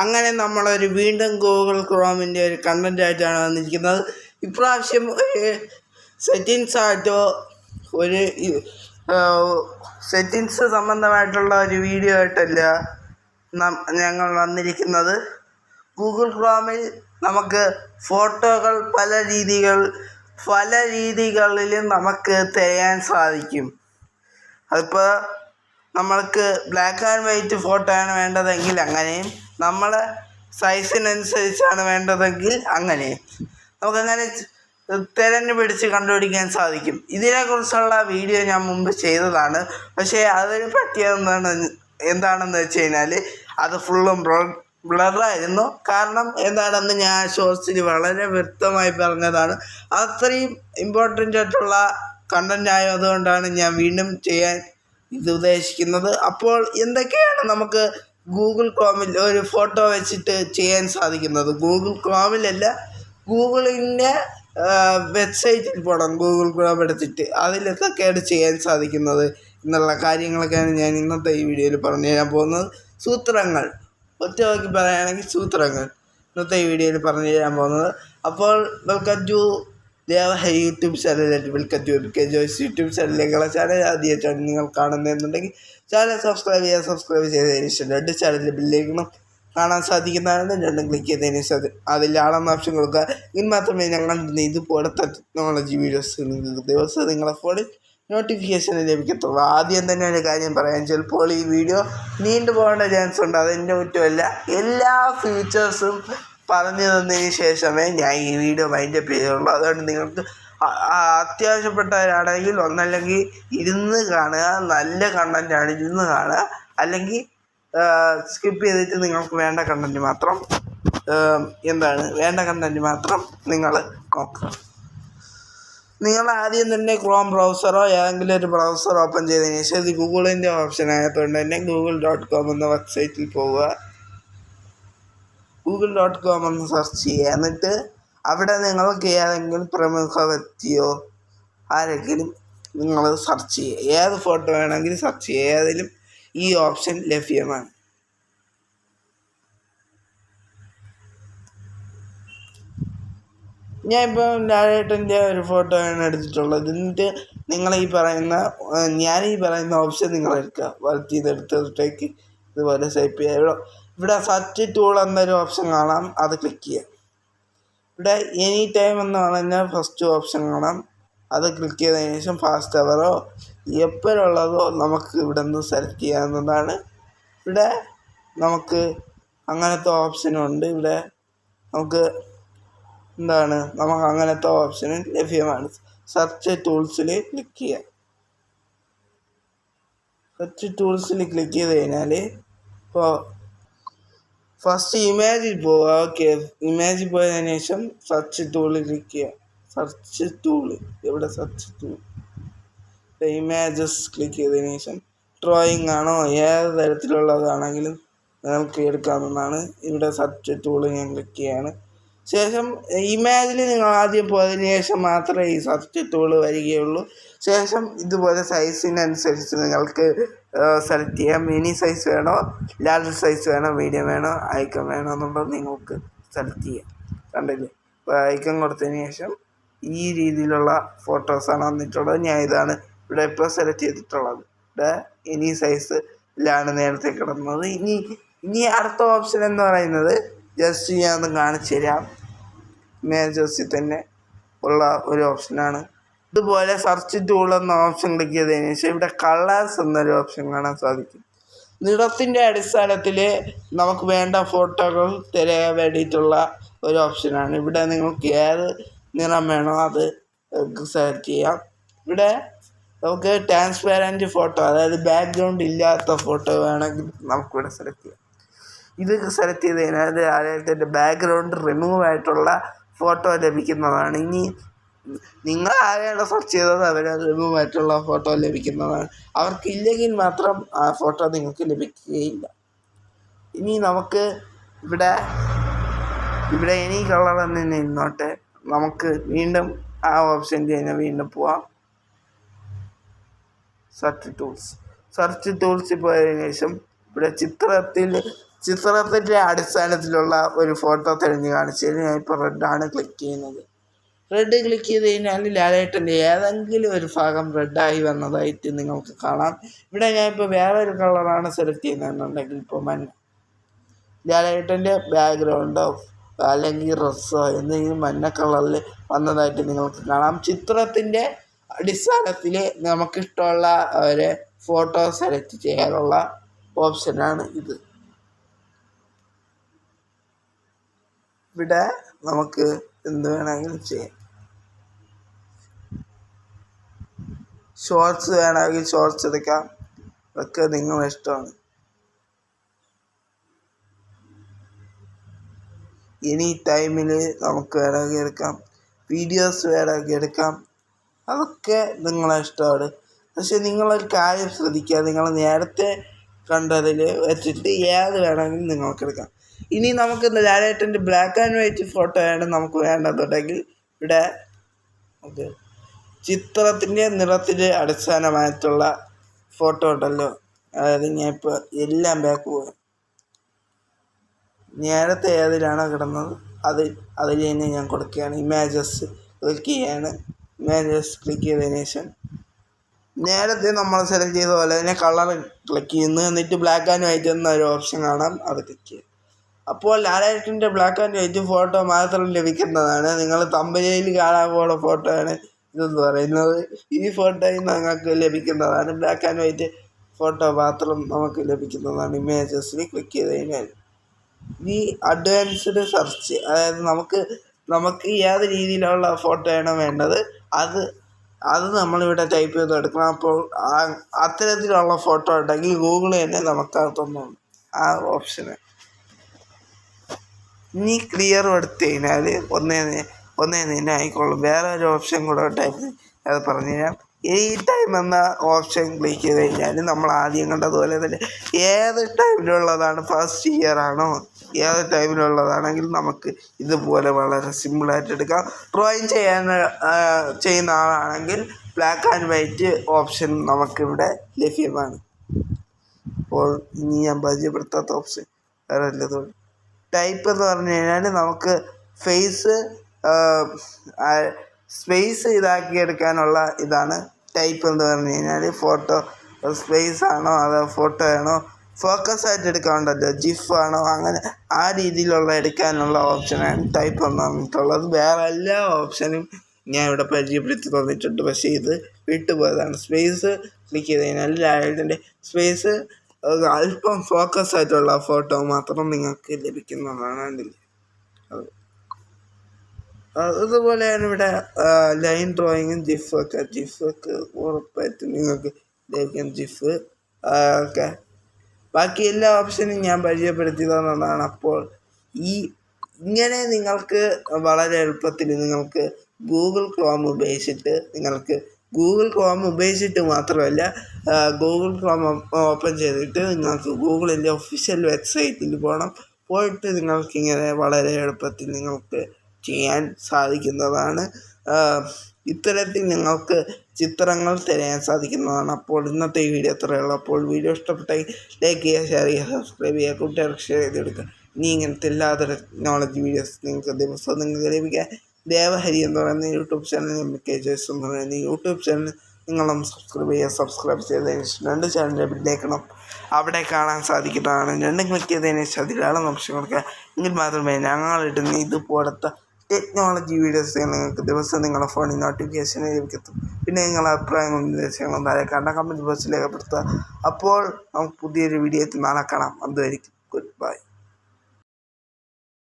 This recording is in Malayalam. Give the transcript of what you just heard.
അങ്ങനെ നമ്മളൊരു വീണ്ടും ഗൂഗിൾ ക്രോമിന്റെ ഒരു കണ്ടന്റായിട്ടാണ് വന്നിരിക്കുന്നത്. ഇപ്രാവശ്യം ഒരു സെറ്റിങ്സ് ആയിട്ടോ ഒരു സെറ്റിങ്സ് സംബന്ധമായിട്ടുള്ള ഒരു വീഡിയോ ആയിട്ടല്ല ഞങ്ങൾ വന്നിരിക്കുന്നത്. ഗൂഗിൾ ക്രോമിൽ നമുക്ക് ഫോട്ടോകൾ പല രീതികൾ പല രീതികളിലും നമുക്ക് തിരയാൻ സാധിക്കും. അതിപ്പോൾ നമ്മൾക്ക് ബ്ലാക്ക് ആൻഡ് വൈറ്റ് ഫോട്ടോ ആണ് വേണ്ടതെങ്കിൽ അങ്ങനെയും നമ്മളെ സൈസിനനുസരിച്ചാണ് വേണ്ടതെങ്കിൽ അങ്ങനെയും നമുക്കങ്ങനെ തിരഞ്ഞു പിടിച്ച് കണ്ടുപിടിക്കാൻ സാധിക്കും. ഇതിനെക്കുറിച്ചുള്ള വീഡിയോ ഞാൻ മുമ്പ് ചെയ്തതാണ്. പക്ഷേ അതിന് പറ്റിയതെന്താണ് എന്താണെന്ന് വെച്ച് കഴിഞ്ഞാൽ അത് ഫുള്ളും ബ്ലറായിരുന്നു കാരണം എന്താണെന്ന് ഞാൻ ഷോർട്സിൽ വളരെ വ്യക്തമായി പറഞ്ഞതാണ്. അത്രയും ഇമ്പോർട്ടന്റ് ആയിട്ടുള്ള കണ്ടന്റ് ആയതുകൊണ്ടാണ് ഞാൻ വീണ്ടും ചെയ്യാൻ ഇത് ഉദ്ദേശിക്കുന്നത്. അപ്പോൾ എന്തൊക്കെയാണ് നമുക്ക് ഗൂഗിൾ ക്രോമിൽ ഒരു ഫോട്ടോ വെച്ചിട്ട് ചെയ്യാൻ സാധിക്കുന്നത്? ഗൂഗിൾ ക്രോമിലല്ല ഗൂഗിളിന്റെ വെബ്സൈറ്റിൽ പോകണം ഗൂഗിൾ ക്രോം എടുത്തിട്ട്. അതിലെന്തൊക്കെയാണ് ചെയ്യാൻ സാധിക്കുന്നത് എന്നുള്ള കാര്യങ്ങളൊക്കെയാണ് ഞാൻ ഇന്നത്തെ ഈ വീഡിയോയിൽ പറഞ്ഞു തരാൻ പോകുന്നത്. സൂത്രങ്ങൾ. ഒറ്റ വാക്കി പറയുകയാണെങ്കിൽ സൂത്രങ്ങൾ. ഇന്നത്തെ ഈ വീഡിയോയിൽ പറഞ്ഞു തരാൻ പോകുന്നത്. അപ്പോൾ welcome to Devahari YouTube ചാനലായിട്ട് welcome to K Joyce YouTube ചാനലിലേക്കുള്ള channel ആദ്യമായിട്ടാണ് നിങ്ങൾ കാണുന്നതെന്നുണ്ടെങ്കിൽ ചാനൽ സബ്സ്ക്രൈബ് ചെയ്യുക സബ്സ്ക്രൈബ് ചെയ്തതിന് ശേഷം രണ്ട് ചാനലിൽ ബില്ലേക്കണം കാണാൻ സാധിക്കുന്നതാണ്. രണ്ടും ക്ലിക്ക് ചെയ്തതിന് ശേഷം അതിൽ ആളെന്ന ഓപ്ഷൻ കൊടുക്കുക. ഇനി മാത്രമേ ഞങ്ങൾ ഇതുപോലത്തെ ടെക്നോളജി വീഡിയോസ് നിങ്ങൾക്ക് ദിവസം നിങ്ങളുടെ ഫോണിൽ നോട്ടിഫിക്കേഷൻ ലഭിക്കത്തുള്ളൂ. ആദ്യം തന്നെ ഒരു കാര്യം പറയാം ചിലപ്പോൾ ഈ വീഡിയോ നീണ്ടു പോകേണ്ട ചാൻസ് ഉണ്ട്. അതെന്റെ കുറ്റമല്ല. എല്ലാ ഫീച്ചേഴ്സും പറഞ്ഞു തന്നതിന് ശേഷമേ ഞാൻ ഈ വീഡിയോ മൈൻഡപ്പ് ചെയ്തുള്ളൂ. അതുകൊണ്ട് നിങ്ങൾക്ക് അത്യാവശ്യപ്പെട്ടവരാണെങ്കിൽ ഒന്നല്ലെങ്കിൽ ഇരുന്ന് കാണുക. നല്ല കണ്ടന്റാണ് ഇരുന്ന് കാണുക. അല്ലെങ്കിൽ സ്കിപ്പ് ചെയ്തിട്ട് നിങ്ങൾക്ക് വേണ്ട കണ്ടന്റ് മാത്രം എന്താണ് വേണ്ട കണ്ടന്റ് മാത്രം നിങ്ങൾ നോക്കുക. നിങ്ങൾ ആദ്യം തന്നെ ക്രോം ബ്രൗസറോ ഏതെങ്കിലും ഒരു ബ്രൗസർ ഓപ്പൺ ചെയ്തതിന് ശേഷം ഇത് ഗൂഗിളിന്റെ ഓപ്ഷൻ ആയതുകൊണ്ട് തന്നെ ഗൂഗിൾ ഡോട്ട് കോം എന്ന വെബ്സൈറ്റിൽ പോവുക. ഗൂഗിൾ ഡോട്ട് കോം എന്ന് സെർച്ച് ചെയ്യുക. എന്നിട്ട് അവിടെ നിങ്ങൾക്ക് ഏതെങ്കിലും പ്രമുഖ വ്യക്തിയോ ആരെങ്കിലും നിങ്ങൾ സെർച്ച് ചെയ്യുക. ഏത് ഫോട്ടോ വേണമെങ്കിലും സെർച്ച് ചെയ്യുക. ഏതിലും ഈ ഓപ്ഷൻ ലഭ്യമാണ്. ഞാൻ ഇപ്പോൾ ലാലേട്ടന്റെ ഒരു ഫോട്ടോ ആണ് എടുത്തിട്ടുള്ളത്. എന്നിട്ട് നിങ്ങൾ ഈ പറയുന്ന ഞാൻ ഈ പറയുന്ന ഓപ്ഷൻ നിങ്ങൾ എടുക്കുക വർക്ക് ചെയ്തെടുത്തേക്ക് ഇതുപോലെ ടൈപ്പ് ചെയ്യുക. ഇവിടെ ഫസ്റ്റ് ടൂൾ എന്നൊരു ഓപ്ഷൻ കാണാം. അത് ക്ലിക്ക് ചെയ്യാം. ഇവിടെ എനി ടൈം എന്ന് പറഞ്ഞ ഫസ്റ്റ് ഓപ്ഷൻ കാണാം. അത് ക്ലിക്ക് ചെയ്തതിന് ശേഷം ഫാസ്റ്റ് അവറോ എപ്പോഴുള്ളതോ നമുക്ക് ഇവിടെ നിന്ന് സെലക്ട് ചെയ്യാവുന്നതാണ്. ഇവിടെ നമുക്ക് അങ്ങനത്തെ ഓപ്ഷനുണ്ട് ഇവിടെ നമുക്ക് എന്താണ്? നമുക്ക് അങ്ങനത്തെ ഓപ്ഷനും ലഭ്യമാണ്. സെർച്ച് ടൂൾസിൽ ക്ലിക്ക് ചെയ്യാം. സെർച്ച് ടൂൾസിൽ ക്ലിക്ക് ചെയ്ത് കഴിഞ്ഞാൽ ഇപ്പോൾ ഫസ്റ്റ് ഇമേജിൽ പോവുക ഓക്കെ ഇമേജിൽ പോയതിനു ശേഷം സെർച്ച് ചെയ്യുക സെർച്ച് ടൂൾ എവിടെ സെർച്ച് ടൂൾ ഇമേജസ് ക്ലിക്ക് ചെയ്തതിനു ശേഷം ഡ്രോയിങ് ആണോ? ഏത് തരത്തിലുള്ളതാണെങ്കിലും നിങ്ങൾക്ക് എടുക്കാവുന്നതാണ്. ഇവിടെ സെർച്ച് ടൂൾ ഞാൻ ക്ലിക്ക് ചെയ്യാണ്. ശേഷം ഇമേജിൽ നിങ്ങൾ ആദ്യം പോയതിന് ശേഷം മാത്രമേ ഈ സബ്ജക്റ്റുകൾ വരികയുള്ളൂ. ശേഷം ഇതുപോലെ സൈസിനനുസരിച്ച് നിങ്ങൾക്ക് സെലക്ട് ചെയ്യാം. മിനി സൈസ് വേണോ? ലാർജ് സൈസ് വേണോ? മീഡിയം വേണോ? ഐക്കൺ വേണോ എന്നുള്ളത് നിങ്ങൾക്ക് സെലക്ട് ചെയ്യാം. കണ്ടില്ലേ? അപ്പോൾ ഐക്കൺ കൊടുത്തതിന് ശേഷം ഈ രീതിയിലുള്ള ഫോട്ടോസാണ് വന്നിട്ടുള്ളത്. ഞാൻ ഇതാണ് ഇവിടെ ഇപ്പോൾ സെലക്ട് ചെയ്തിട്ടുള്ളത്. ഇവിടെ ഇനി സൈസിലാണ് നേരത്തെ കിടന്നത്. ഇനി ഇനി അടുത്ത ഓപ്ഷൻ എന്ന് പറയുന്നത് ജസ്റ്റ് ഞാൻ ഒന്ന് കാണിച്ചു തരാം. ഇമേജസിൽ തന്നെ ഉള്ള ഒരു ഓപ്ഷനാണ് ഇതുപോലെ സെർച്ച് ടൂൾ എന്ന ഓപ്ഷൻ ക്ലിക്ക് ചെയ്തതിന് ശേഷം ഇവിടെ കളേഴ്സ് എന്നൊരു ഓപ്ഷൻ കാണാൻ സാധിക്കും. നിറത്തിന്റെ അടിസ്ഥാനത്തിൽ നമുക്ക് വേണ്ട ഫോട്ടോകൾ തിരയാൻ വേണ്ടിയിട്ടുള്ള ഒരു ഓപ്ഷനാണ് ഇവിടെ നിങ്ങൾക്ക് ഏത് നിറം വേണോ അത് സെലക്ട് ചെയ്യാം. ഇവിടെ നമുക്ക് ട്രാൻസ്പാരന്റ് ഫോട്ടോ അതായത് ബാക്ക്ഗ്രൗണ്ട് ഇല്ലാത്ത ഫോട്ടോ വേണമെങ്കിൽ നമുക്കിവിടെ സെലക്ട് ചെയ്യാം. ഇത് സെലക്ട് ചെയ്ത് കഴിഞ്ഞാൽ ആദ്യത്തെ ബാക്ക്ഗ്രൗണ്ട് റിമൂവ് ആയിട്ടുള്ള ഫോട്ടോ ലഭിക്കുന്നതാണ്. ഇനി നിങ്ങൾ ആരെയാണ് സെർച്ച് ചെയ്തത് അവർ റിമൂവ് ആയിട്ടുള്ള ഫോട്ടോ ലഭിക്കുന്നതാണ്. അവർക്കില്ലെങ്കിൽ മാത്രം ആ ഫോട്ടോ നിങ്ങൾക്ക് ലഭിക്കുകയില്ല. ഇനി നമുക്ക് ഇവിടെ ഇവിടെ ഇനി കളർ തന്നെ നിന്നോട്ടെ നമുക്ക് വീണ്ടും ആ ഓപ്ഷൻ കഴിഞ്ഞാൽ വീണ്ടും പോവാം. സെർച്ച് ടൂൾസ് സെർച്ച് ടൂൾസിൽ പോയതിനു ശേഷം ഇവിടെ ചിത്രത്തിൽ ചിത്രത്തിന്റെ അടിസ്ഥാനത്തിലുള്ള ഒരു ഫോട്ടോ തെളിഞ്ഞു കാണിച്ചതിന് ഞാൻ ഇപ്പോൾ റെഡാണ് ക്ലിക്ക് ചെയ്യുന്നത്. റെഡ് ക്ലിക്ക് ചെയ്ത് കഴിഞ്ഞാൽ ലാലേട്ടന്റെ ഏതെങ്കിലും ഒരു ഭാഗം റെഡായി വന്നതായിട്ട് നിങ്ങൾക്ക് കാണാം. ഇവിടെ ഞാൻ ഇപ്പോൾ വേറെ ഒരു കളറാണ് സെലക്ട് ചെയ്യുന്നതെന്നുണ്ടെങ്കിൽ ഇപ്പോൾ മഞ്ഞ. ലാലേട്ടന്റെ ബാക്ക്ഗ്രൗണ്ടോ അല്ലെങ്കിൽ ഡ്രസ്സോ എന്തെങ്കിലും മഞ്ഞ കളറിൽ വന്നതായിട്ട് നിങ്ങൾക്ക് കാണാം. ചിത്രത്തിന്റെ അടിസ്ഥാനത്തിൽ നമുക്കിഷ്ടമുള്ള ഒരു ഫോട്ടോ സെലക്ട് ചെയ്യാനുള്ള ഓപ്ഷനാണ് ഇത്. ഇവിടെ നമുക്ക് എന്ത് വേണമെങ്കിലും ചെയ്യാം. ഷോർട്സ് വേണമെങ്കിൽ ഷോർട്സ് എടുക്കാം. അതൊക്കെ നിങ്ങളുടെ ഇഷ്ടമാണ്. എനി ടൈമിൽ നമുക്ക് വേണമെങ്കിൽ എടുക്കാം. വീഡിയോസ് വേണമെങ്കിൽ എടുക്കാം. അതൊക്കെ നിങ്ങളെ ഇഷ്ടമാണ്. പക്ഷെ നിങ്ങളൊരു കാര്യം ശ്രദ്ധിക്കുക. നിങ്ങൾ നേരത്തെ കണ്ടതിൽ വെച്ചിട്ട് ഏത് വേണമെങ്കിലും നിങ്ങൾക്ക് എടുക്കാം ഇനി നമുക്ക് ലാലേട്ടന്റെ ബ്ലാക്ക് ആൻഡ് വൈറ്റ് ഫോട്ടോയാണ് നമുക്ക് വേണ്ടതുണ്ടെങ്കിൽ ഇവിടെ ഓക്കെ ചിത്രത്തിന്റെ നിറത്തിന്റെ അടിസ്ഥാനമായിട്ടുള്ള ഫോട്ടോ ഉണ്ടല്ലോ. അതായത് ഞാൻ ഇപ്പോൾ എല്ലാം ബാക്ക് പോകാം നേരത്തെ ഏതിലാണോ കിടന്നത്? അത് അതിൽ തന്നെ ഞാൻ കൊടുക്കുകയാണ്. ഇമേജസ് ക്ലിക്ക് ചെയ്യാണ്. ഇമേജസ് ക്ലിക്ക് ചെയ്തതിന് ശേഷം നേരത്തെ നമ്മൾ സെലക്ട് ചെയ്ത പോലെ തന്നെ കളർ ക്ലിക്ക് ചെയ്യുന്നു. എന്നിട്ട് ബ്ലാക്ക് ആൻഡ് വൈറ്റ് എന്നൊരു ഓപ്ഷൻ കാണാം. അത് ക്ലിക്ക് ചെയ്യുക അപ്പോൾ ലാലേട്ടന്റെ ബ്ലാക്ക് ആൻഡ് വൈറ്റ് ഫോട്ടോ മാത്രം ലഭിക്കുന്നതാണ്. നിങ്ങൾ തമ്പനയിൽ പോകുന്ന ഫോട്ടോയാണ് ഇതെന്ന് പറയുന്നത്. ഈ ഫോട്ടോയിൽ നിങ്ങൾക്ക് ലഭിക്കുന്നതാണ് ബ്ലാക്ക് ആൻഡ് വൈറ്റ് ഫോട്ടോ മാത്രം നമുക്ക് ലഭിക്കുന്നതാണ് ഇമേജസിൽ ക്ലിക്ക് ചെയ്ത് കഴിഞ്ഞാൽ. ഈ അഡ്വാൻസ്ഡ് സെർച്ച് അതായത് നമുക്ക് നമുക്ക് ഏത് രീതിയിലുള്ള ഫോട്ടോയാണ് വേണ്ടത് അത് അത് നമ്മളിവിടെ ടൈപ്പ് ചെയ്ത് എടുക്കണം. അപ്പോൾ അത്തരത്തിലുള്ള ഫോട്ടോ ഉണ്ടെങ്കിൽ ഗൂഗിൾ തന്നെ നമുക്ക് തന്നു ആ ഓപ്ഷന് ഇനി ക്ലിയർ എടുത്തു കഴിഞ്ഞാൽ ഒന്നേ ഒന്നേ നിന്നെ ആയിക്കോളും. വേറെ ഒരു ഓപ്ഷൻ കൂടെ ടൈപ്പ് അത് പറഞ്ഞു കഴിഞ്ഞാൽ ഈ ടൈം എന്ന ഓപ്ഷൻ ക്ലിക്ക് ചെയ്ത് കഴിഞ്ഞാൽ നമ്മൾ ആദ്യം കണ്ടതുപോലെ തന്നെ ഏത് ടൈമിലുള്ളതാണ് ഫസ്റ്റ് ഇയർ ആണോ? ഏത് ടൈമിലുള്ളതാണെങ്കിൽ നമുക്ക് ഇതുപോലെ വളരെ സിമ്പിളായിട്ട് എടുക്കാം. ഡ്രോയിങ് ചെയ്യാൻ ചെയ്യുന്ന ആളാണെങ്കിൽ ബ്ലാക്ക് ആൻഡ് വൈറ്റ് ഓപ്ഷൻ നമുക്കിവിടെ ലഭ്യമാണ്. അപ്പോൾ ഇനി ഞാൻ പരിചയപ്പെടുത്താത്ത ഓപ്ഷൻ വേറെ വല്ലതും ടൈപ്പ് എന്ന് പറഞ്ഞു കഴിഞ്ഞാൽ നമുക്ക് ഫേസ് സ്പേസ് ഇതാക്കി എടുക്കാനുള്ള ഇതാണ് ടൈപ്പ് എന്ന് പറഞ്ഞു കഴിഞ്ഞാൽ ഫോട്ടോ സ്പേസ് ആണോ അതോ ഫോട്ടോ ആണോ? ഫോക്കസ് ആയിട്ട് എടുക്കാനുണ്ടല്ലോ. ജിഫ് ആണോ? അങ്ങനെ ആ രീതിയിലുള്ള എടുക്കാനുള്ള ഓപ്ഷനാണ് ടൈപ്പ് എന്ന് പറഞ്ഞിട്ടുള്ളത്. വേറെ എല്ലാ ഓപ്ഷനും ഞാൻ ഇവിടെ പരിചയപ്പെടുത്തി തന്നിട്ടുണ്ട്. പക്ഷേ ഇത് വിട്ടുപോയതാണ്. സ്പേസ് ക്ലിക്ക് ചെയ്ത് കഴിഞ്ഞാൽ ലായത്തിന്റെ സ്പേസ് അല്പം ഫോക്കസ് ആയിട്ടുള്ള ഫോട്ടോ മാത്രം നിങ്ങൾക്ക് ലഭിക്കുന്നതാണ് അതിൽ. അതുപോലെ ഇവിടെ ലൈൻ ഡ്രോയിങ്ങും ജിഫ് ഒക്കെ. ജിഫ് ഒക്കെ ഉറപ്പായിട്ടും നിങ്ങൾക്ക് ലഭിക്കും. ജിഫ് ഒക്കെ. ബാക്കി എല്ലാ ഓപ്ഷനും ഞാൻ പരിചയപ്പെടുത്തി തന്നതാണ്. അപ്പോൾ ഈ ഇങ്ങനെ നിങ്ങൾക്ക് വളരെ എളുപ്പത്തിൽ നിങ്ങൾക്ക് ഗൂഗിൾ ക്രോം ഉപയോഗിച്ചിട്ട് നിങ്ങൾക്ക് ഗൂഗിൾ ക്രോം ഉപയോഗിച്ചിട്ട് മാത്രമല്ല ഗൂഗിൾ ക്രോം ഓപ്പൺ ചെയ്തിട്ട് നിങ്ങൾക്ക് ഗൂഗിളിന്റെ ഒഫീഷ്യൽ വെബ്സൈറ്റിൽ പോകണം. പോയിട്ട് നിങ്ങൾക്കിങ്ങനെ വളരെ എളുപ്പത്തിൽ നിങ്ങൾക്ക് ചെയ്യാൻ സാധിക്കുന്നതാണ്. ഇത്തരത്തിൽ നിങ്ങൾക്ക് ചിത്രങ്ങൾ തിരയാൻ സാധിക്കുന്നതാണ്. അപ്പോൾ ഇന്നത്തെ ഈ വീഡിയോ അത്രയുള്ളൂ അപ്പോൾ വീഡിയോ ഇഷ്ടപ്പെട്ടെങ്കിൽ ലൈക്ക് ചെയ്യുക ഷെയർ ചെയ്യുക സബ്സ്ക്രൈബ് ചെയ്യുക കൂട്ടുകാർക്ക് ഷെയർ ചെയ്തെടുക്കുക. ഇനി ഇങ്ങനത്തെ എല്ലാ ടെക്നോളജി വീഡിയോസ് നിങ്ങൾക്ക് ദിവസവും നിങ്ങൾക്ക് ലഭിക്കാൻ ദേവഹരി എന്ന് പറയുന്ന YouTube channel M K Joyce എന്ന് പറയുന്ന യൂട്യൂബ് ചാനൽ നിങ്ങളും സബ്സ്ക്രൈബ് ചെയ്യുക. സബ്സ്ക്രൈബ് ചെയ്തതിന് ശേഷം രണ്ട് ചാനലിൽ ബില്ലേക്കണം അവിടെ കാണാൻ സാധിക്കുന്നതാണ്. രണ്ടും ക്ലിക്ക് ചെയ്തതിന് ശേഷം അതിലാളം ഓപ്ഷൻ കൊടുക്കുക. എങ്കിൽ മാത്രമേ ഞങ്ങളിടുന്ന ഇതുപോലത്തെ ടെക്നോളജി വീഡിയോസ് നിങ്ങൾക്ക് ദിവസം നിങ്ങളുടെ ഫോണിൽ നോട്ടിഫിക്കേഷൻ ലഭിക്കത്തും പിന്നെ നിങ്ങളുടെ അഭിപ്രായങ്ങളും നിർദ്ദേശങ്ങളും താഴെ കണ്ട കമന്റ് ബോക്സിൽ രേഖപ്പെടുത്തുക. അപ്പോൾ നമുക്ക് പുതിയൊരു വീഡിയോ നാളെ കാണാം. അതുമായിരിക്കും